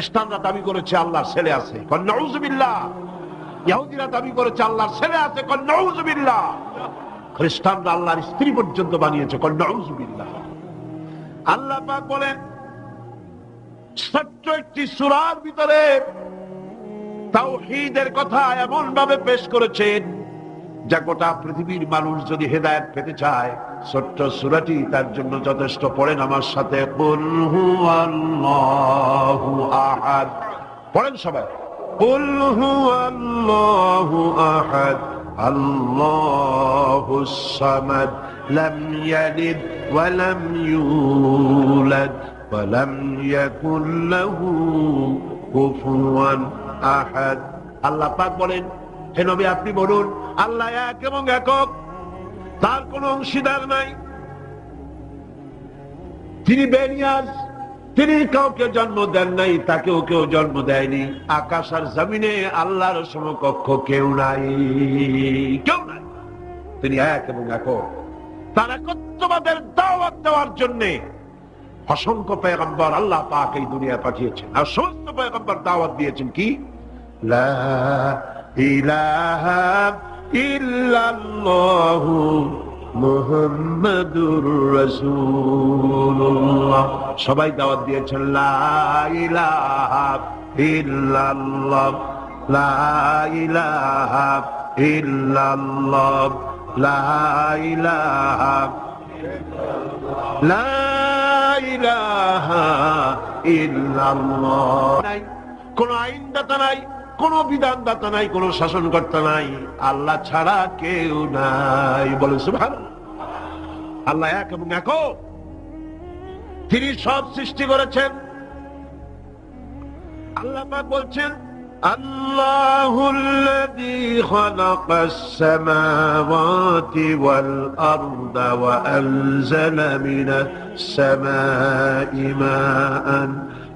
খ্রিস্টানরা দাবি করেছে আল্লাহর ছেলে আছে। কন্যাউজবিল্লাহ ইহুদিরা দাবি করেছে আল্লাহর ছেলে আছে কন্যাউজবিল্লাহ খ্রিস্টানরা আল্লাহর স্ত্রী পর্যন্ত বানিয়েছে কন্যাউজবিল্লাহ আল্লাহ পাক বলেন, ছোট্ট একটি সুরার ভিতরে তাওহীদের কথা এমন ভাবে পেশ করেছেন, যা গোটা পৃথিবীর মানুষ যদি হেদায়েত পেতে চায় ছোট্ট সুরাটি তার জন্য যথেষ্ট পড়েন। আমার সাথে পড়েন সবাই। কুল হুয়াল্লাহু আহাদ। আল্লাহুস সামাদ। লাম ইয়ালিদ ওয়া লাম ইউলাদ ওয়া লাম ইয়াকুল লাহু কুফুয়ান আহাদ। আল্লাহ পাক বলেন, হে নবী, আপনি বলুন, আল্লাহ এক এবং একক। তার কোন অংশীদার নাই। তিনি বেনিয়াজ, তিনি কাউকে জন্ম দেন নাই, তাকেও কেউ জন্ম দেয়নি। আকাশ আর জমিনে আল্লাহর সমকক্ষ কেউ নাই। কেউ নাই। তিনি এক এবং একক তার একত্ববাদের দাওয়াত দেওয়ার জন্যে অসংখ্য পেগম্বর আল্লাহ পাক এই দুনিয়া পাঠিয়েছেন। আর সমস্ত পেগম্বর দাওয়াত দিয়েছেন কি? ইলাহা ইল্লাল্লাহু মুহাম্মাদুর রাসূলুল্লাহ। সবাই দাওয়াত দিয়েছেন, লা ইলাহা ইল্লাল্লাহ, লা ইলাহা ইল্লাল্লাহ, লা ইলাহা লা ইলাহা ইল্লাল্লাহ। কোন আইনদাতা নাই। কোন বিধানদাতা নাই কোন শাসনকর্তা নাই আল্লাহ ছাড়া কেউ নাই বলে সুভান আল্লাহ এক এবং একক তিনি সব সৃষ্টি করেছেন আল্লাহ পাক বলছেন الله الذي خلق السماوات والأرض وأنزل من السماء ماء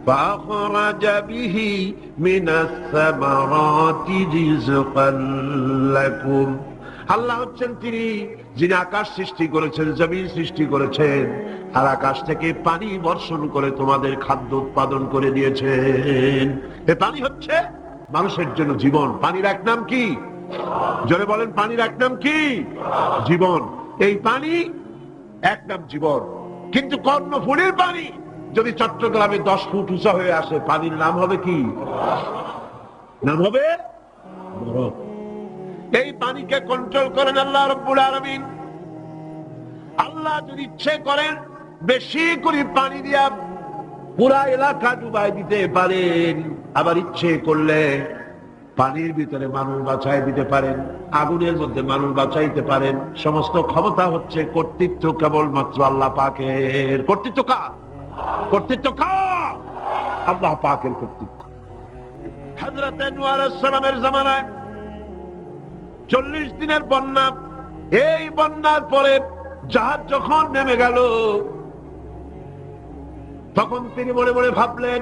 فأخرج به من الثمرات رزقا لكم আল্লাহ হচ্ছেন তিনি যিনি আকাশ সৃষ্টি করেছেন জমিন সৃষ্টি করেছেন আর আকাশ থেকে পানি বর্ষণ করে তোমাদের খাদ্য উৎপাদন করে দিয়েছেন এ পানি হচ্ছে মানুষের জন্য জীবন পানির এক নাম কি জোরে বলেন পানির এক নাম কি জীবন এই পানি এক নাম জীবন কিন্তু কর্ণফুলির পানি যদি চট্টগ্রামে দশ ফুট উঁচা হয়ে আসে, পানির নাম হবে কি? নাম হবে এই পানিকে কন্ট্রোল করেন আল্লাহ রব্বুল আলমিন। আল্লাহ যদি ইচ্ছে করেন, বেশি করে পানি দিয়া পুরা এলাকা ডুবাই দিতে পারেন। আবার ইচ্ছে করলে পানির ভিতরে মানুষ বাঁচাই দিতে পারেন, আগুনের মধ্যে মানুষ বাঁচাইতে পারেন। সমস্ত ক্ষমতা হচ্ছে কর্তৃত্ব কেবলমাত্র আল্লাহ পাকের। কর্তৃত্ব কার? কর্তৃত্ব কার আল্লাহ পাকের কর্তৃত্ব। সালামের জামানায় চল্লিশ দিনের বন্যা, এই বন্যার পরে জাহাজ যখন নেমে গেল, তখন তিনি মনে মনে ভাবলেন,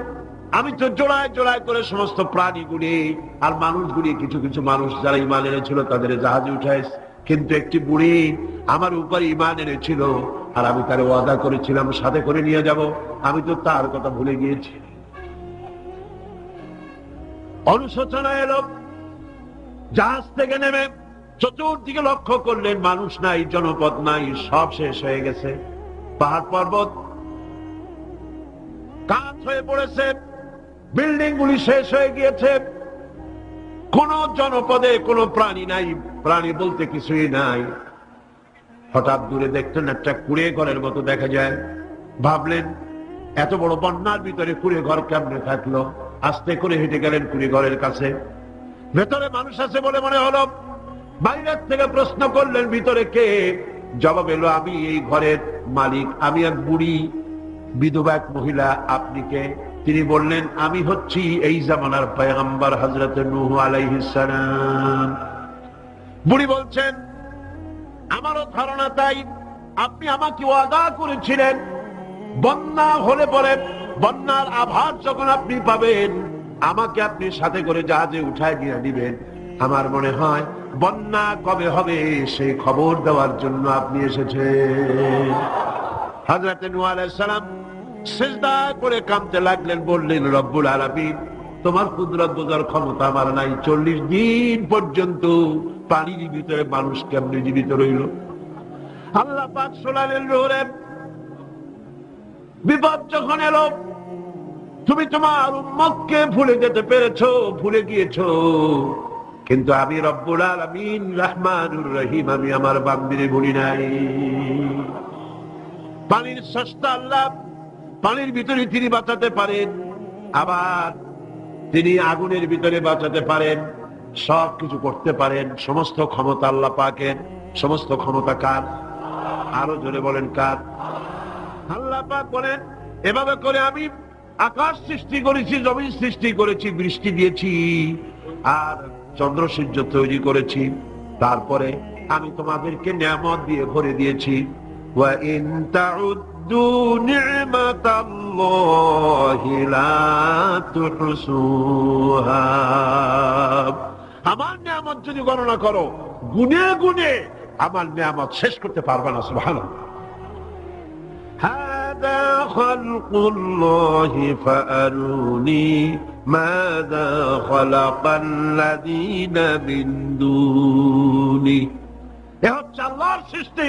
আমি তো জোড়ায় জোড়ায় করে সমস্ত প্রাণীগুলি আর মানুষগুলি কিছু কিছু মানুষ যারা ইমান এনেছিল তাদের জাহাজে উঠায় কিন্তু একটি বুড়ি আমার উপর ইমান এনেছিল আর আমি তার ওয়াদা করেছিলাম, সাথে করে নিয়ে যাব। আমি তো তার কথা ভুলে গিয়েছি। অনুশোচনা এলো। জাহাজ থেকে নেমে চতুর্দিকে লক্ষ্য করলেন মানুষ নাই, জনপদ নাই, সব শেষ হয়ে গেছে। পাহাড় পর্বত কাজ হয়ে পড়েছে বিল্ডিং গুলি শেষ হয়ে গিয়েছে। কোন জনপদে কোন প্রাণী নাই। প্রাণী বলতে কিছুই নাই। হঠাৎ দূরে দেখতেন একটা কুড়ে ঘরের মতো দেখা যায়। ভাবলেন, এত বড় বন্যার ভিতরে কুড়ে ঘর কেমনে থাকল? আস্তে করে হেঁটে গেলেন কুড়ে ঘরের কাছে। ভেতরে মানুষ আছে বলে মনে হলো, বাইরের থেকে প্রশ্ন করলেন, ভিতরে কে? জবাব এলো, আমি এই ঘরের মালিক, আমি এক বুড়ি, বিধবা এক মহিলা, আপনি কে? তিনি বললেন, আমি হচ্ছি এই জামানার পয়গম্বর হজরত নুহ আলাইহিসালাম বুড়ি বলছেন, আমারও ধারণা তাই। আপনি আমাকে ওয়াদা করেছিলেন, বন্যা হলে পরে বন্যার আভাস যখন আপনি পাবেন, আমাকে আপনি সাথে করে জাহাজে উঠায় নিয়ে নিবেন। আমার মনে হয়, বন্যা কবে হবে সেই খবর দেওয়ার জন্য আপনি এসেছেন। হাজরাতে সালাম সেজদায় করে কামতে লাগলেন, বললেন, রব্বুল আলামিন তোমার কুদরত বোঝার ক্ষমতা আমার নাই। চল্লিশ দিন পর্যন্ত পানির ভিতরে মানুষ কেমনে জীবিত রইল? আল্লাহ পাক শোনালেন রোরে বিপদ যখন এলো, তুমি তোমার উম্মতকে ভুলে যেতে পেরেছ, ভুলে গিয়েছো। কিন্তু আমি রব্বুল আলামিন রহমানুর রহিম, আমি আমার বান্দিরে ভুলি নাই। পানির সস্তা আল্লাহ পানির ভিতরে তিনি বাঁচাতে পারেন। আবার তিনি আগুনের ভিতরে বাঁচাতে পারেন, সব কিছু করতে পারেন। সমস্ত ক্ষমতা আল্লাহ পাকেন সমস্ত ক্ষমতা কার? আরও জোরে বলেন কার? আল্লাহ পাক বলেন, এভাবে করে আমি আকাশ সৃষ্টি করেছি, জমিন সৃষ্টি করেছি, বৃষ্টি দিয়েছি, আর চন্দ্র সূর্য তৈরি করেছি। তারপরে আমি তোমাদেরকে নিয়ামত দিয়ে ভরে দিয়েছি। ওয়া تَعُدُّوا نِعْمَةَ اللَّهِ لَا تُحْصُوهَا আমার নিয়ামত যদি গণনা করো গুনে গুনে আমার নিয়ামত শেষ করতে পারবে না সুবহানাল্লাহ هذا خلق الله فأروني ماذا خلق الذين من دوني এ হচ্ছে আল্লাহর সৃষ্টি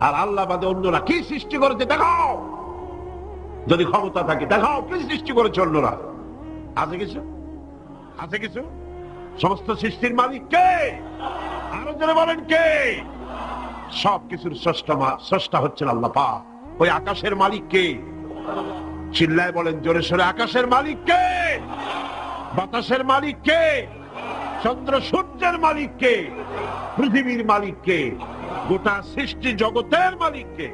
আর আল্লাহ বাদে অন্যরা কি সৃষ্টি করেছে দেখাও। যদি ক্ষমতা থাকে দেখাও কি সৃষ্টি করেছে অন্যরা। আছে কিছু? আছে কিছু? সমস্ত সৃষ্টির মালিক কে? আরও জনে বলেন কে? সব কিছুর স্রষ্টা হচ্ছেন আল্লাহ পাক। ওই আকাশের মালিক কে? চিল্লায় বলেন, জোরে সোরে, আকাশের মালিক কে? বাতাসের মালিক কে? চন্দ্র সূর্যের মালিক কে? পৃথিবীর মালিক কে? গোটা সৃষ্টি জগতের মালিক কে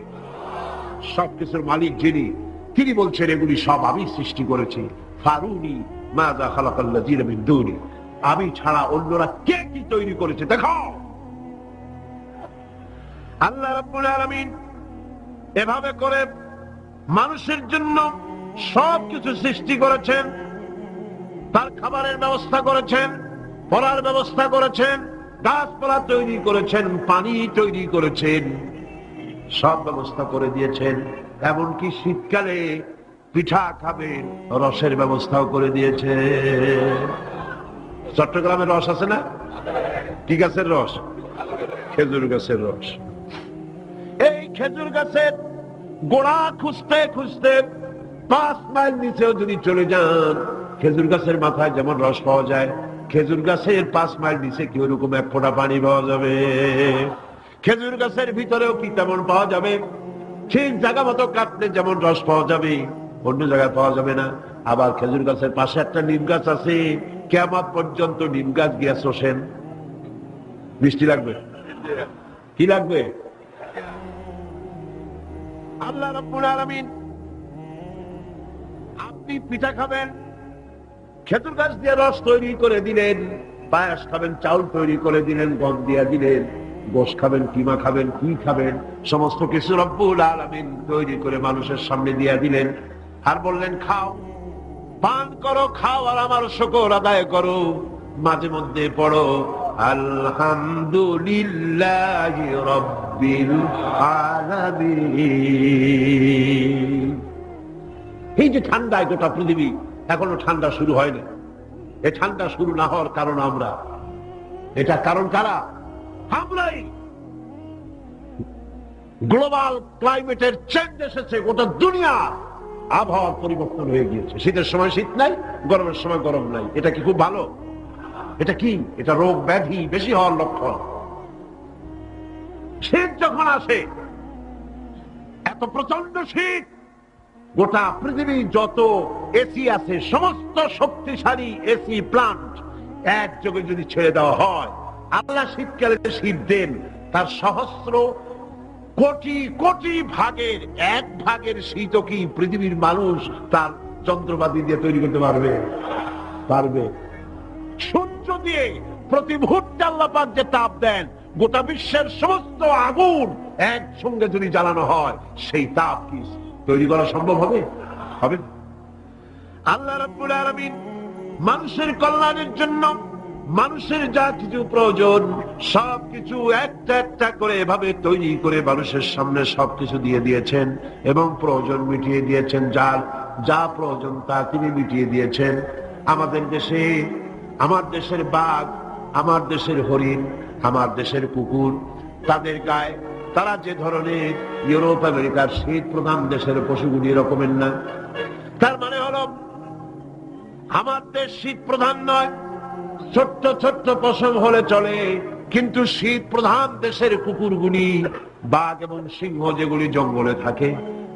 সবকিছুর মালিক যিনি, তিনি বলছেন, এগুলি সব আমি সৃষ্টি করেছি। ফারুনি মাদা খালাকাল্লাযীন মিন দুনি আমি ছাড়া অন্যরা কে কি তৈরি করেছে, দেখাও। আল্লাহ রাব্বুল আলামিন এভাবে করে মানুষের জন্য সব কিছু সৃষ্টি করেছেন, তার খাবারের ব্যবস্থা করেছেন, পড়ার ব্যবস্থা করেছেন গাছপালা তৈরি করেছেন, পানি তৈরি করেছেন, সব ব্যবস্থা করে দিয়েছেন। এমনকি শীতকালে পিঠা খাবেন, রসের ব্যবস্থাও করে দিয়েছে চট্টগ্রামের রস আছে না? কি গাছের রস? খেজুর গাছের রস। এই খেজুর গাছের গোড়া খুঁজতে খুঁজতে পাঁচ মাইল নিচেও যদি চলে যান, খেজুর গাছের মাথায় যেমন রস পাওয়া যায় খেজুর গাছের পাঁচ মাইল নিচে কি ওরকম এক ফোঁটা পানি পাওয়া যাবে? খেজুর গাছের ভিতরেও কি তেমন পাওয়া যাবে? ঠিক জায়গা মতো কাটলে যেমন রস পাওয়া যাবে, অন্য জায়গায় পাওয়া যাবে না। আবার খেজুর গাছের পাশে একটা নিম গাছ আছে কেমন পর্যন্ত নিম গাছ গিয়া শোষেন। মিষ্টি লাগবে? কি লাগবে? আল্লাহ রাব্বুল আলামিন, আপনি পিঠা খাবেন খেজুর গাছ দিয়ে রস তৈরি করে দিলেন, পায়াস খাবেন, চাউল তৈরি করে দিলেন, গম দিয়ে দিলেন, গোশ খাবেন, কিমা খাবেন, কি খাবেন, সমস্ত কিছু রব্বুল আলামিন তৈরি করে মানুষের সামনে দিয়ে দিলেন। আর বললেন, খাও, পান করো, খাও, আর আমার শকর আদায় করো। মাঝে মধ্যে পড়ো, আলহামদুলিল্লাহ রব্বিল আলামিন। এই যে ঠান্ডায় গোটা পৃথিবী এখনও ঠান্ডা শুরু হয়নি। এই ঠান্ডা শুরু না হওয়ার কারণ আমরা। এটা কারণ কারা? আমরাই। গ্লোবাল ক্লাইমেটের চেঞ্জ এসেছে, গোটা দুনিয়া আবহাওয়ার পরিবর্তন হয়ে গিয়েছে। শীতের সময় শীত নাই, গরমের সময় গরম নাই। এটা কি খুব ভালো? এটা কি? এটা রোগ ব্যাধি বেশি হওয়ার লক্ষণ। শীত যখন আসে, এত প্রচণ্ড শীত গোটা পৃথিবী যত এসি আছে, সমস্ত শক্তিশালী এসি প্লান্ট একযোগে যদি ছেড়ে দেওয়া হয়, আল্লাহ শীতকালে যে শীত দেন, তার সহস্র কোটি কোটি ভাগের এক ভাগের শীত কি পৃথিবীর মানুষ তার যন্ত্রপাতি দিয়ে তৈরি করতে পারবে? পারবে। সূর্য দিয়ে প্রতি মুহূর্তে আল্লাহ পাক যে তাপ দেন, গোটা বিশ্বের সমস্ত আগুন একসঙ্গে যদি জ্বালানো হয়, সেই তাপ কি? তৈরি করা সম্ভব হবে? হবে। আল্লাহ রাব্বুল আলামিন মানুষের কল্যাণের জন্য মানুষের যা কিছু প্রয়োজন সব কিছু একটা একটা করে এভাবে তৈরি করে মানুষের সামনে সবকিছু দিয়ে দিয়েছেন এবং প্রয়োজন মিটিয়ে দিয়েছেন। যার যা প্রয়োজন তা তিনি মিটিয়ে দিয়েছেন। আমাদের দেশে, আমার দেশের বাঘ, আমার দেশের হরিণ, আমার দেশের কুকুর, তাদের গায়ে তারা যে ধরনের ইউরোপ, আমেরিকার শীত প্রধান দেশের পশুগুলি এরকমের না। তার মানে হল, আমার দেশ শীত প্রধান নয়, ছোট্ট ছোট্ট পশম হলে চলে, কিন্তু শীত প্রধান দেশের কুকুরগুলি, বাঘ এবং সিংহ যেগুলি জঙ্গলে থাকে,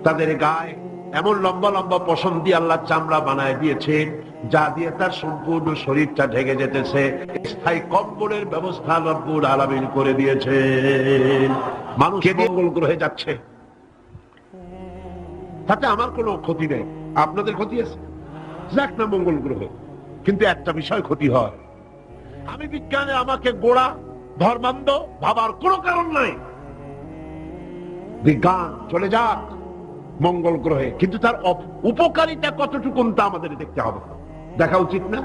তাদের গায়ে এমন লম্বা লম্বা পশম দিয়ে আল্লাহ চামড়া বানায় দিয়েছেন যা দিয়ে তার সম্পূর্ণ শরীরটা ঢেকে যেতেছে। স্থায়ী কম্বলের ব্যবস্থা রব্বুর আলামিন করে দিয়েছেন মানুষ মঙ্গল গ্রহে যাচ্ছে। তাতে আমার কোনো ক্ষতি নেই। আপনাদের ক্ষতি আছে? যাক না মঙ্গল গ্রহ কিন্তু একটা বিষয় ক্ষতি হয়। আমি বিজ্ঞানে আমাকে গোড়া ধর্মান্ধ ভাবার কোনো কারণ নাই। বিজ্ঞান চলে যাক। মঙ্গল গ্রহে। কিন্তু তার উপকারিতা কতটুকু তা আমাদের দেখতে হবে। দেখা উচিত না?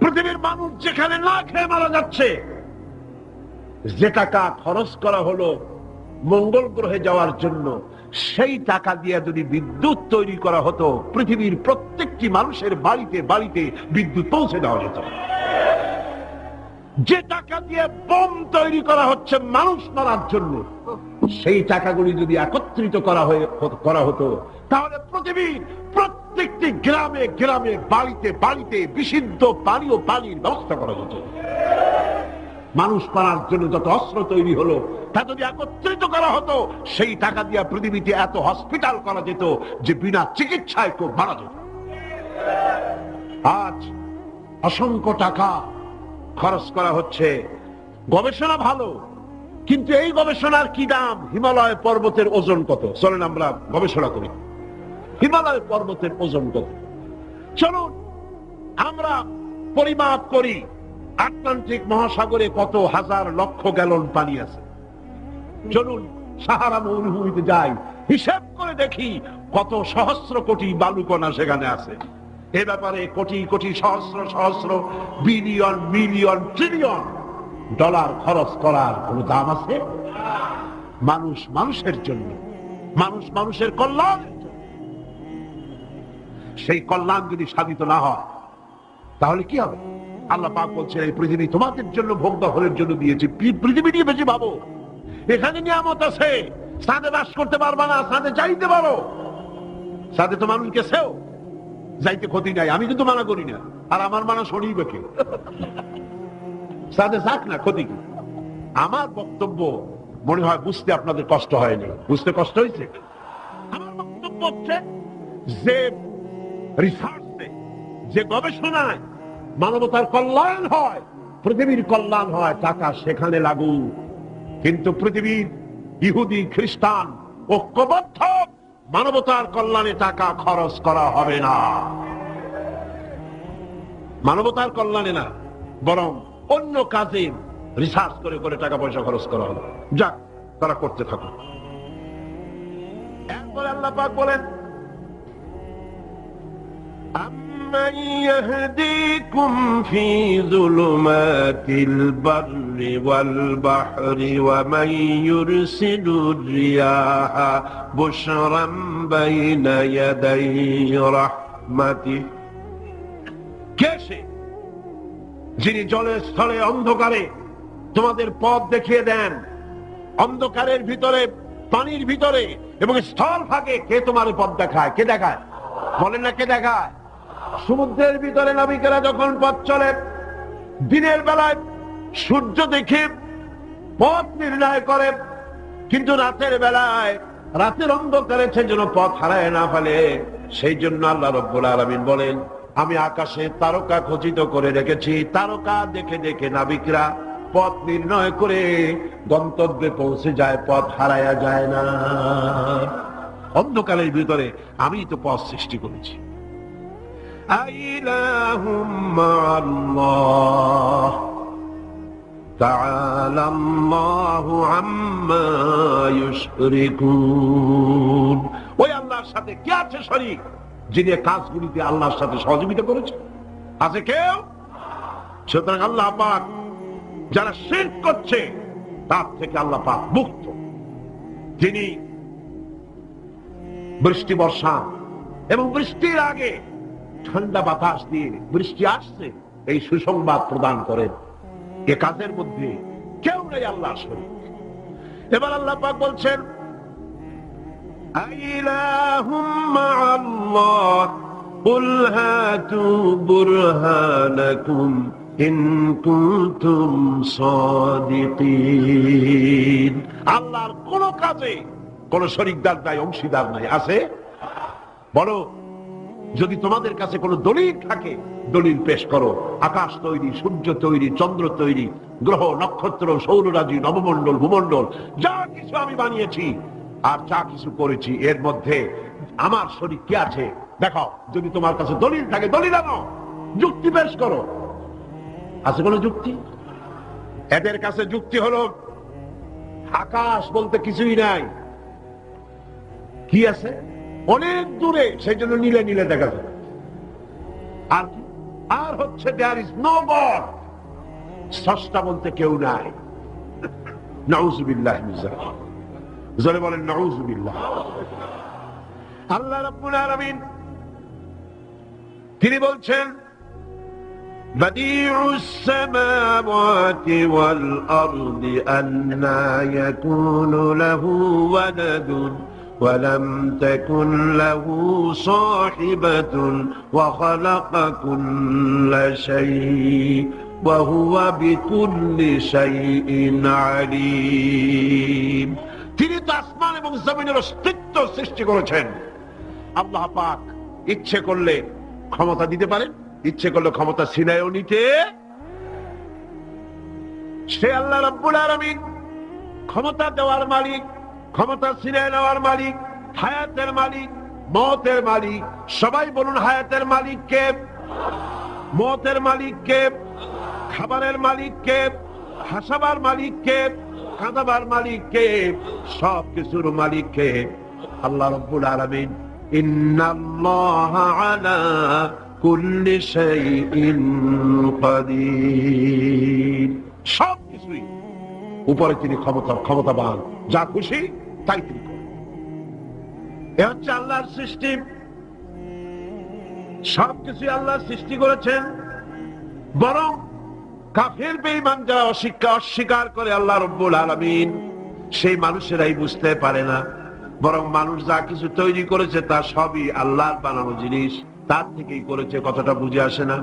পৃথিবীর মানুষ যেখানে না খেয়ে মারা যাচ্ছে, যে টাকা খরচ করা হলো মঙ্গল গ্রহে যাওয়ার জন্য, সেই টাকা দিয়ে যদি বিদ্যুৎ তৈরি করা হতো, পৃথিবীর প্রত্যেকটি মানুষের বাড়িতে বাড়িতে বিদ্যুৎ পৌঁছে দেওয়া যেত। যে টাকা দিয়ে বোম তৈরি করা হচ্ছে মানুষ মারার জন্য, সেই টাকাগুলি যদি একত্রিত করা হয়ে, করা হতো, তাহলে পৃথিবীর প্রত্যেকটি গ্রামে গ্রামে বাড়িতে বাড়িতে বিশুদ্ধ পানি ও পানির ব্যবস্থা করা যেত মানুষ মারার জন্য যত অস্ত্র তৈরি হলো, তা যদি একত্রিত করা হতো, সেই টাকা দিয়ে পৃথিবীতে এত হসপিটাল করা যেত যে বিনা চিকিৎসায় কেউ মারা যেত। আজ অসংখ্য টাকা খরচ করা হচ্ছে। গবেষণা ভালো, কিন্তু এই গবেষণার কি দাম? হিমালয় পর্বতের ওজন কত? চলেন আমরা গবেষণা করি। হিমালয় পর্বতের ওজন কত? চলুন আমরা পরিমাপ করি, আটলান্টিক মহাসাগরে কত হাজার লক্ষ গ্যালন পানি আছে? চলুন সাহারা মরুভূমিতে যাই, হিসাব করে দেখি কত সহস্র কোটি বালুকণা সেখানে আছে। এ ব্যাপারে কোটি কোটি সহস্র সহস্র বিলিয়ন, মিলিয়ন ট্রিলিয়ন ডলার খরচ করার কোন দাম আছে? মানুষ মানুষের জন্য, মানুষ মানুষের কল্যাণ। সেই কল্যাণ যদি সাধিত না হয়, তাহলে কি হবে? আল্লাহ পাক বলছেন, এই পৃথিবী তোমাদের জন্য ভোগ দখলের জন্য দিয়েছি পৃথিবী নিয়ে বেশি ভাবো। এখানে নিয়ামত আছে। সাথে বাস করতে পারবা না সাথে যাইতে পারো। সাথে তো মানুষ গেছেও যাইতে ক্ষতি নাই, আমি কিন্তু মানা করি না। আর আমার মানা শনিবে কে? সাথে যাক না ক্ষতি কি। আমার বক্তব্য মনে হয় বুঝতে আপনাদের কষ্ট হয়নি। বুঝতে কষ্ট হয়েছে? আমার বক্তব্য হচ্ছে যে রিসার্চে যে গবেষণায় মানবতার কল্যাণ হয়, পৃথিবীর কল্যাণ হয়, টাকা সেখানে লাগু কিন্তু পৃথিবীর ইহুদি, খ্রিস্টান ঐক্যবদ্ধ মানবতার কল্যাণে টাকা খরচ করা হবে না। মানবতার কল্যাণে না, বরং অন্য কাজে রিসার্চ করে করে টাকা পয়সা খরচ করা হবে যাক, তারা করতে থাকুক। এরপরে আল্লাহ বলেন أمن يهديكم في ظلمات البر والبحر ومن يرسل الرياح بشرا بين يدي رحمته কেসে যিনি জলে স্থলে অন্ধকারে তোমাদের পথ দেখিয়ে দেন অন্ধকারের ভিতরে পানির ভিতরে এবং স্থল ফাঁকে কে তোমার পথ দেখায় কে দেখায় বলেন না কে দেখায় সমুদ্রের ভিতরে নাবিকেরা যখন পথ চলে, দিনের বেলায় সূর্য দেখে পথ নির্ণয় করে, কিন্তু রাতের বেলায় রাতের অন্ধকারে সে যেন পথ হারায় না ফেলে, সেই জন্য আল্লাহ রব্বুল আলমিন বলেন, আমি আকাশে তারকা খচিত করে রেখেছি। তারকা দেখে দেখে নাবিকরা পথ নির্ণয় করে গন্তব্যে পৌঁছে যায়, পথ হারায়া যায় না। অন্ধকারের ভিতরে আমি তো পথ সৃষ্টি করেছি। أإله مع الله تعالى الله عما يشركون ওই আল্লাহর সাথে কে আছে শরীক যিনি এই কাজগুলিতে আল্লাহর সাথে সহযোগিতা করেছে আছে কেউ সুতরাং আল্লাহ পাক যারা শের করছে তার থেকে আল্লাহ পাক মুক্ত তিনি বৃষ্টি বর্ষা এবং বৃষ্টির আগে ঠান্ডা বাতাস দিয়ে বৃষ্টি আসছে, এই সুসংবাদ প্রদান করেন। এ কাজের মধ্যে কেউ নেই আল্লাহ শরীর এবার আল্লাহ পাক বলছেন আল্লাহর কোন কাজে কোন শরিকদার নাই, অংশীদার নাই। আছে? বলো যদি তোমাদের কাছে কোনো দলিল থাকে, দলিল পেশ করো। আকাশ তৈরি, সূর্য তৈরি, চন্দ্র তৈরি, গ্রহ, নক্ষত্র, সৌররাজি, নবমণ্ডল, ভূমণ্ডল, যা কিছু আমি বানিয়েছি আর যা কিছু করেছি, এর মধ্যে আমার শরীর কি আছে? দেখো, যদি তোমার কাছে দলিল থাকে, দলিল আনো, যুক্তি পেশ করো। আছে কোনো যুক্তি? এদের কাছে যুক্তি হলো, আকাশ বলতে কিছুই নাই। কি আছে? অনেক দূরে সেই জন্য নীলে নীলে দেখা যায় আর কি? আর হচ্ছে দেয়ার ইজ নো গড স্রষ্টা বলতে কেউ নাই নাউজুবিল্লাহ জোরে বলেন নাউজুবিল্লাহ আল্লাহ রাব্বুল আলামিন তিনি বলছেন بديع السماوات والأرض أنا يكون له ولد ولم تكن له صاحبة وخلق كل شيء وهو بكل شيء عليم তিনি তো আসমান এবং জমিনের অস্তিত্ব সৃষ্টি করেছেন আল্লাহ পাক ইচ্ছে করলে ক্ষমতা দিতে পারেন ইচ্ছে করলে ক্ষমতা ছিনায়ও নিতে সে আল্লাহ রব্বুল আলামিন ক্ষমতা দেওয়ার মালিক ক্ষমতা ছিনায় নেওয়ার মালিক, হায়াতের মালিক, মতের মালিক। সবাই বলুন, হায়াতের মালিক কে? মতের মালিক কে? খাবারের মালিক কে? হাসাবার মালিক কে? কাঁদাবার মালিক কে? সব কিছুর মালিক কে? আল্লাহ রব্বুল আলামিন। সব কিছুই উপরে তিনি ক্ষমতা ক্ষমতাবান। যা খুশি তাই তিনি এ হচ্ছে আল্লাহর সৃষ্টি। সবকিছু আল্লাহ সৃষ্টি করেছেন। বরং কাফের, বেঈমান যারা অস্বীকার অস্বীকার করে আল্লাহ রব্বুল আলামিন, সেই মানুষেরাই বুঝতে পারে না। বরং মানুষ যা কিছু তৈরি করেছে তা সবই আল্লাহর বানানো জিনিস। তার থেকেই করেছে, কথাটা বুঝে আসে না।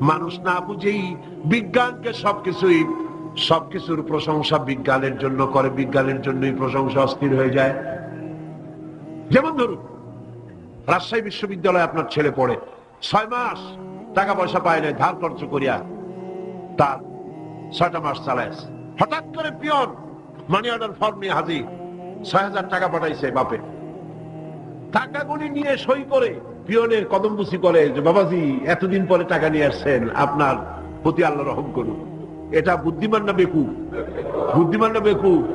মানুষ না বুঝেই বিজ্ঞানকে সবকিছুই সবকিছুর প্রশংসা বিজ্ঞানের জন্য করে, বিজ্ঞানের জন্যই প্রশংসা অস্থির হয়ে যায়। যেমন ধরুন, রাজশাহী বিশ্ববিদ্যালয়ে আপনার ছেলে পড়ে, ছয় মাস টাকা পয়সা পায় নাই, ধার খরচ করিয়া তার ছয়টা মাস চালায় হঠাৎ করে পিয়ন মানি অর্ডার ফর্ম নিয়ে হাজির, ছয় হাজার টাকা পাঠাইছে বাপে। টাকাগুলি নিয়ে সই করে পিয়নের কদমবুসি করে যে, বাবাজি, এতদিন পরে টাকা নিয়ে আসছেন, আপনার প্রতি আল্লাহ রহম করুন। এটা বুদ্ধিমান না বেকু বুদ্ধিমান না বেকু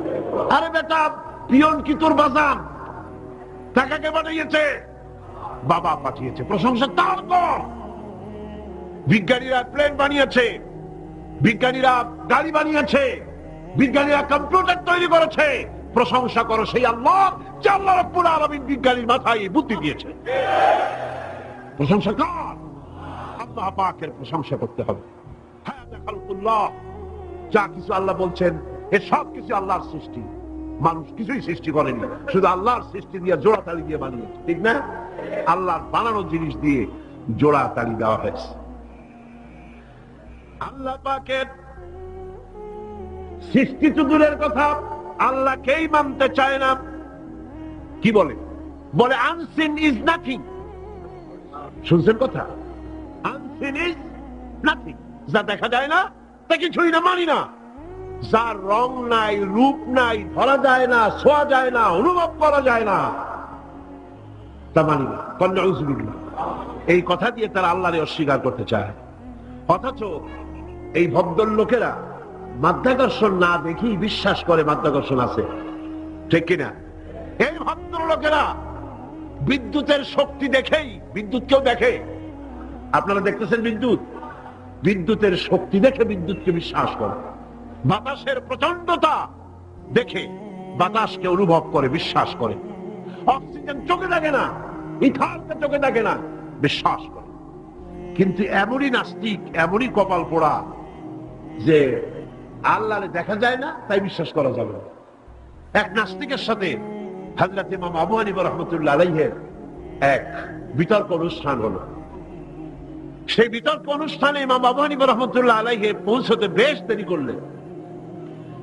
আরে বেটা, পিয়ন কি তোর বাজান? টাকাকে পাঠিয়েছে বাবা পাঠিয়েছে। প্রশংসা তার কর। বিজ্ঞানীরা প্লেন বানিয়েছে। বিজ্ঞানীরা গাড়ি বানিয়েছে। বিজ্ঞানীরা কম্পিউটার তৈরি করেছে। প্রশংসা করো সেই আল্লাহ, যে আল্লাহ রব্বুল আলামিন বিজ্ঞানীর মাথায় বুদ্ধি দিয়েছে। প্রশংসা কর। আল্লাহ পাকের প্রশংসা করতে হবে। যা কিছু আল্লাহ বলছেন, এ সব কিছু আল্লাহর সৃষ্টি। মানুষ কিছুই সৃষ্টি করেনি, শুধু আল্লাহর সৃষ্টি দিয়ে জোড়া তালি দিয়ে বানিয়েছে, ঠিক না? আল্লাহর বানানো জিনিস দিয়ে জোড়া তালি দেওয়া হয়েছে। আল্লাহ সৃষ্টি কথা, আল্লাহকেই মানতে চায় না। কি বলে? বলে আনসিন ইজ নাথিং শুনছেন কথা? আনসিন ইজ নাথিং যা দেখা যায় না, তা কিছুই না, মানি না। যার রং নাই, রূপ নাই, ধরা যায় না, ছোঁয়া যায় না, অনুভব করা যায় না, তা মানি না। কন্যা এই কথা দিয়ে তারা আল্লাহরে অস্বীকার করতে চায়। অথচ এই ভদ্রলোকেরা মাধ্যাকর্ষণ না দেখেই বিশ্বাস করে মাধ্যাকর্ষণ আছে। ঠিক কিনা? এই ভদ্র লোকেরা বিদ্যুতের শক্তি দেখেই বিদ্যুৎ কেউ দেখে। আপনারা দেখতেছেন বিদ্যুৎ? বিদ্যুতের শক্তি দেখে বিদ্যুৎকে বিশ্বাস করে। বাতাসের প্রচন্ডতা দেখে বাতাসকে অনুভব করে, বিশ্বাস করে। অক্সিজেন চোখে থাকে না ইথারকে চোখে থাকে না, বিশ্বাস করে। কিন্তু এমনই নাস্তিক, এমনই কপাল পোড়া যে আল্লাহরে দেখা যায় না, তাই বিশ্বাস করা যাবে এক নাস্তিকের সাথে হাজরত ইমাম আবু হানিফ রহমতুল্লাহ আলাইহের এক বিতর্ক অনুষ্ঠান হলো। সেই বিতর্ক অনুষ্ঠানে ইমাম আবু রহমতুল্লাহ আলাইহে পৌঁছতে বেশ দেরি করলেন।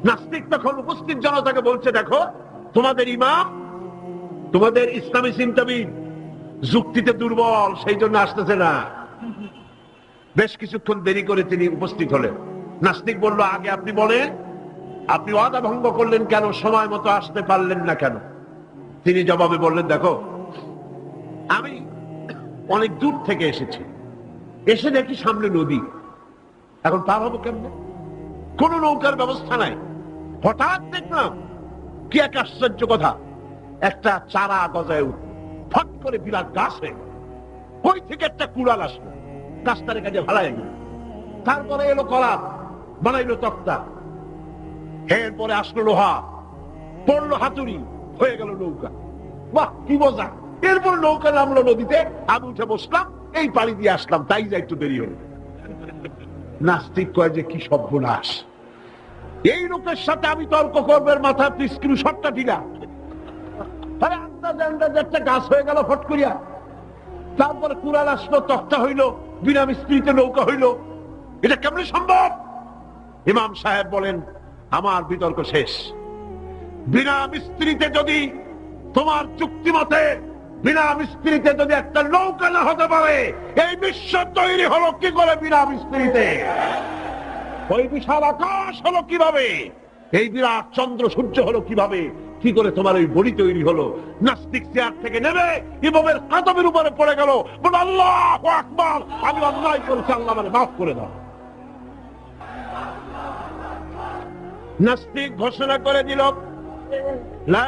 নাস্তিক তখন উপস্থিত জনতাকে বলছে, দেখো, তোমাদের ইমাম, তোমাদের ইসলামী চিন্তাবিদ যুক্তিতে দুর্বল সেই জন্য আসতেছে না। বেশ কিছুক্ষণ দেরি করে তিনি উপস্থিত হলেন। নাস্তিক বলল, আগে আপনি বলেন, আপনি ওয়াদা ভঙ্গ করলেন কেন? সময় মতো আসতে পারলেন না কেন? তিনি জবাবে বললেন, দেখো, আমি অনেক দূর থেকে এসেছি। এসে দেখি সামনে নদী। এখন পার হব কেমনে? কোন নৌকার ব্যবস্থা নাই। হঠাৎ দেখলাম কি এক আশ্চর্য কথা। একটা চারা গজায় উঠল ফট করে বিরাট গাছ ওই থেকে একটা কুড়াল আসলো? গাছটারে কাজে ভালাই গেল তারপরে এলো কলাপ বানাইলো তক্তা। এরপরে আসলো লোহা, পড়ল হাতুড়ি, হয়ে গেল নৌকা। বাহ, কি মজা! এরপর নৌকা নামলো নদীতে, আমি উঠে বসলাম। এই পাড়ি দিয়ে আসলাম, তাই যা একটু দেরি হলো? নাস্তিক কয় যে কি সর্বনাশ এই লোকের সাথে আমি তর্ক করবার মাথা স্ক্রু আন্দাজে একটা গাছ হয়ে গেল করিয়া। তারপরে হইল নৌকা হইল। এটা সম্ভব? সাহেব বলেন, আমার বিতর্ক শেষ। যদি তোমার চুক্তি মতে বিনা মিস্ত্রিতে যদি একটা নৌকা না হতে পারে, এই বিশ্ব তৈরি হলো কি করে বিনা মিস্ত্রিতে ওই বিশাল আকাশ হলো কীভাবে? এই বিরাট চন্দ্র সূর্য হলো কীভাবে? কি করে তোমার ওই বড়ি তৈরি হলো? নাস্তিক চেয়ার থেকে নেবে ইমামের কাদমের উপরে পড়ে গেল। আল্লাহ আকবার! আমি অন্যায় করেছি, আল্লাহ মানে মাফ করে দাও। নাস্তিক ঘোষণা করে দিল, লা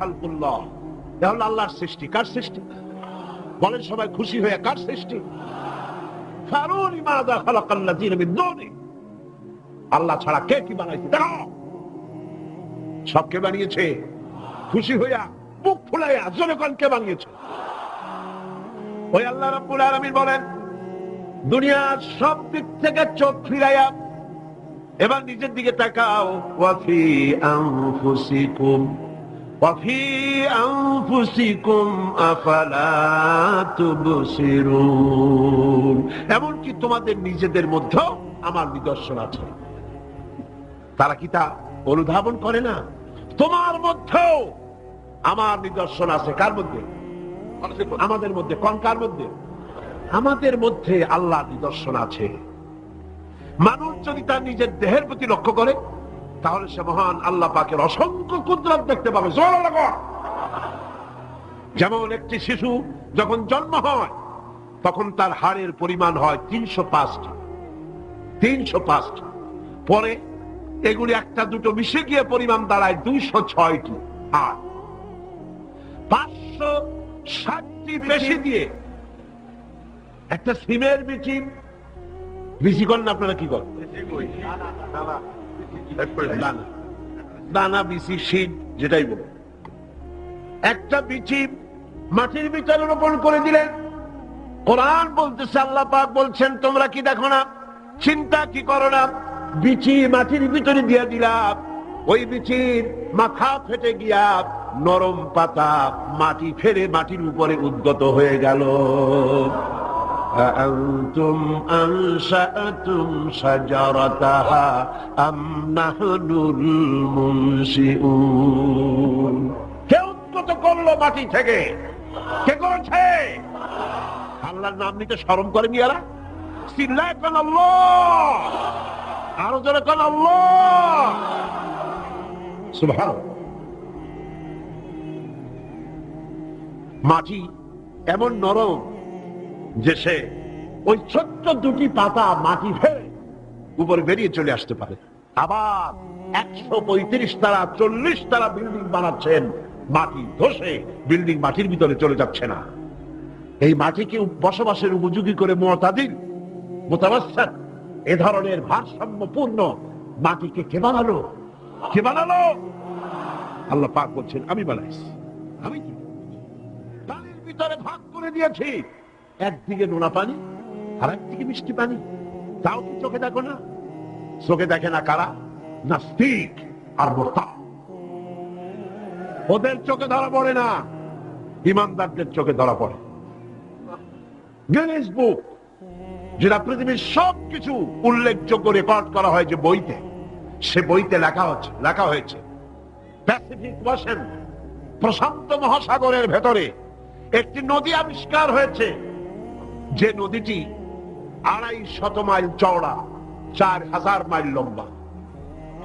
আল্লাহর সৃষ্টি। কার সৃষ্টি? বলেন সবাই খুশি হয়ে, কার সৃষ্টি? আল্লাহ ছাড়া কে কি বানাইছে? দেখো। বানিয়েছে? খুশি হইয়া মুখ ফুলাইয়া জনগণ কে বানিয়েছে? ওই আল্লাহ রাব্বুল বলেন, দুনিয়ার সব দিক থেকে চোখ ফিরাইয়া এবার নিজের দিকে তাকাও। ওয়াফি আনফুসিকুম। وفي أنفسكم أفلا تبصرون এমনকি তোমাদের নিজেদের মধ্যেও আমার নিদর্শন আছে তারা কি তা অনুধাবন করে না তোমার মধ্যেও আমার নিদর্শন আছে কার মধ্যে আমাদের মধ্যে কোন কার মধ্যে আমাদের মধ্যে আল্লাহ নিদর্শন আছে মানুষ যদি তার নিজের দেহের প্রতি লক্ষ্য করে তাহলে সে মহান আল্লাহ পাকের অসংখ্য কুদরত দেখতে পাবে। যেমন একটি শিশু যখন জন্ম হয়, তখন তার হাড়ের পরিমাণ হয় তিনশো পাঁচটি। তিনশো পাঁচটি। পরে এগুলি একটা দুটো মিশে গিয়ে পরিমাণ দাঁড়ায় দুইশো ছয়টি হাড়। পাঁচশো ষাটটি বেশি দিয়ে একটা সিমের বিচি বিচি করেন আপনারা কি করেন? দানা। বিচি শীত যেটাই বলে। একটা বিচি মাটির ভিতরে রোপণ করে দিলেন কোরআন বলতেছে, আল্লাহ পাক বলছেন, তোমরা কি দেখো না? চিন্তা কি করো না? বিচি মাটির ভিতরে দিয়ে দিলাম। ওই বিচির মাথা ফেটে গিয়া নরম পাতা মাটি ফেরে মাটির উপরে উদ্গত হয়ে গেল। أأنتم أنشأتم شجرتها أم نحن المنشئون কে উদ্গত করলো মাটি থেকে কে করেছে আল্লাহর নাম নিতে স্মরণ করে নিয়ারা চিল্লায় কোন আল্লাহ আরো জোরে কোন আল্লাহ সুবহান মাটি এমন নরম যে সে ওই ছোট্ট দুটি পাতা মাটি ফেলে উপরে বেরিয়ে চলে আসতে পারে। আবার একশো পঁয়ত্রিশ তারা, চল্লিশ তারা বিল্ডিং বানাচ্ছেন। মাটি ধসে বিল্ডিং মাটির ভিতরে চলে যাচ্ছে না। এই মাটিকে বসবাসের উপযোগী করে মোতাদিন মোতাবাসার এ ধরনের ভারসাম্যপূর্ণ মাটিকে কে বানালো? কে বানালো? আল্লাহ পাক বলছেন, আমি বানাইছি। আমি কি? ভিতরে ভাগ করে দিয়েছি। একদিকে নোনা পানি, আর একদিকে মিষ্টি পানি। তাও কি চোখে দেখো না? চোখে দেখে না কারা? নাস্তিক আর মোরতা ওদের চোখে ধরা পড়ে না, ইমানদারদের চোখে ধরা পড়ে। গিনেস বুক যেটা পৃথিবীর সবকিছু উল্লেখযোগ্য রেকর্ড করা হয় যে বইতে, সে বইতে লেখা হচ্ছে, লেখা হয়েছে। প্যাসিফিক ওয়াসেন প্রশান্ত মহাসাগরের ভেতরে একটি নদী আবিষ্কার হয়েছে। যে নদীটি আড়াই শত মাইল চওড়া, চার হাজার মাইল লম্বা।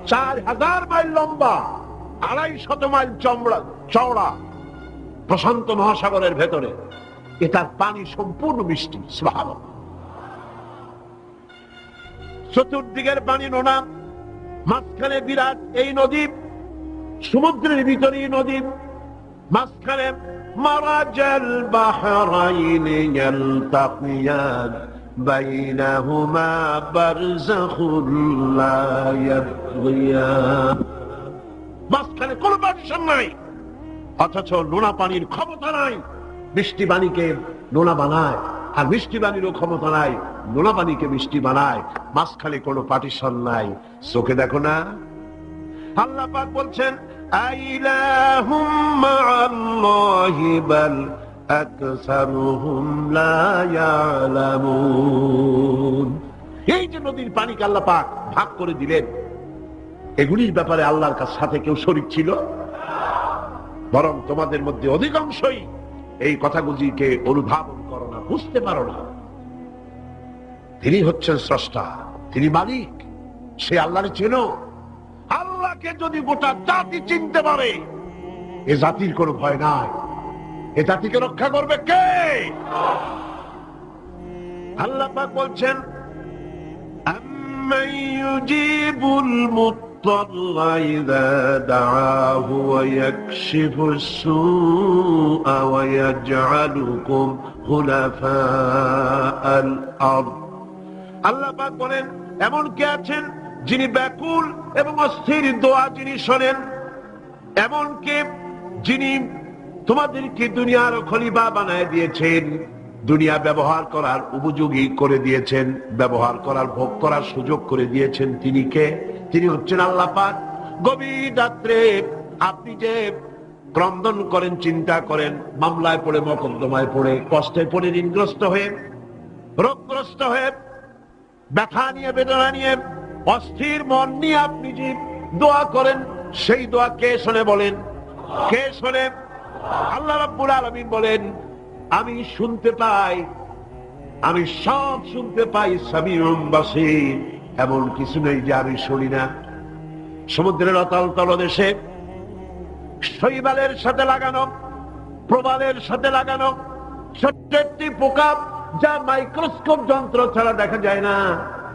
চার হাজার মাইল লম্বা, আড়াই শত মাইল চমড়া চওড়া প্রশান্ত মহাসাগরের ভেতরে। এটার পানি সম্পূর্ণ মিষ্টি স্বাভাবিক চতুর্দিকের পানি নোনা, মাঝখানে বিরাট এই নদী, সমুদ্রের ভিতরে নদী, মাঝখানে মারাজাল বাহরাইন ইয়ালতাকিয়ান বাইনাহুমা বারযাখুন লা ইয়াবগিয়ান মাঝখানে কোনো পার্টিশন নাই অথচ নোনা পানির ক্ষমতা নাই। মিষ্টি পানিকে নোনা বানায়। আর মিষ্টি পানিরও ক্ষমতা নাই। নোনা পানিকে মিষ্টি বানায়। মাঝখানে কোনো পার্টিশন নাই। চোখে দেখো না। বলছেন এই যে নদীর পানিকে ভাগ করে দিলেন, এগুলির ব্যাপারে আল্লাহর কাছ সাথে কেউ শরিক ছিল? বরং তোমাদের মধ্যে অধিকাংশই এই কথাগুলিকে অনুধাবন করো না, বুঝতে পারো না। তিনি হচ্ছেন স্রষ্টা, তিনি মালিক, সে আল্লাহর চেনো। আল্লাহকে যদি গোটা জাতি চিনতে পারে এ জাতির কোনো ভয় নাই এ জাতিকে রক্ষা করবে কে আল্লাহ পাক বলছেন أمن يجيب المضطر إذا دعاه ويكشف السوء ويجعلكم خلفاء الأرض আল্লাহ পাক বলেন এমন কে আছেন যিনি ব্যাকুল এবং অস্থির দোয়া যিনি শোনেন এমন কে যিনি তোমাদেরকে দুনিয়ার খলিফা বানায় দিয়েছেন, দুনিয়া ব্যবহার করার উপযোগী করে দিয়েছেন, ব্যবহার করার ভোগ করার সুযোগ করে দিয়েছেন তিনি কে? তিনি হচ্ছেন আল্লাহ পাক। গভীর রাত্রে আপনি যে ক্রন্দন করেন, চিন্তা করেন, মামলায় পড়ে, মকদ্দমায় পড়ে, কষ্টে পড়ে, ঋণগ্রস্ত হয়ে, রোগগ্রস্ত হয়ে, ব্যথা নিয়ে, বেদনা নিয়ে অস্থির মন নিয়ে আপনি যে দোয়া করেন, সেই দোয়া কে শোনে বলেন? কে শোনে? আল্লাহ রাব্বুল আলামিন বলেন, আমি শুনতে পাই, আমি সব শুনতে পাই সামিউম বাসির। এমন কিছু নেই যে আমি শুনি না। সমুদ্রের অতল তলদেশে শৈবালের সাথে লাগানো, প্রবালের সাথে লাগানো, ছোট্ট একটি পোকা যা মাইক্রোস্কোপ যন্ত্র ছাড়া দেখা যায় না।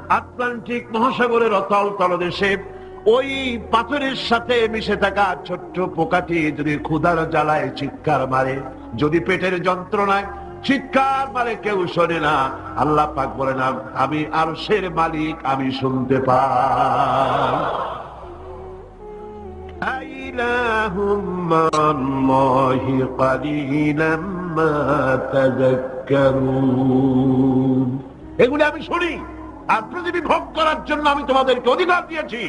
আটলান্টিক মহাসাগরের অতল তলদেশে ওই পাথরের সাথে মিশে থাকা ছোট্ট পোকাটি যদি ক্ষুধার জ্বালায় চিৎকার মারে, যদি পেটের যন্ত্রণায় চিৎকার মারে, কেউ শোনে না। আল্লাহ পাক বলে না আমি আর সের মালিক, আমি শুনতে পাই। এগুলি আমি শুনি। আর পৃথিবী ভোগ করার জন্য আমি তোমাদেরকে অধিকার দিয়েছি।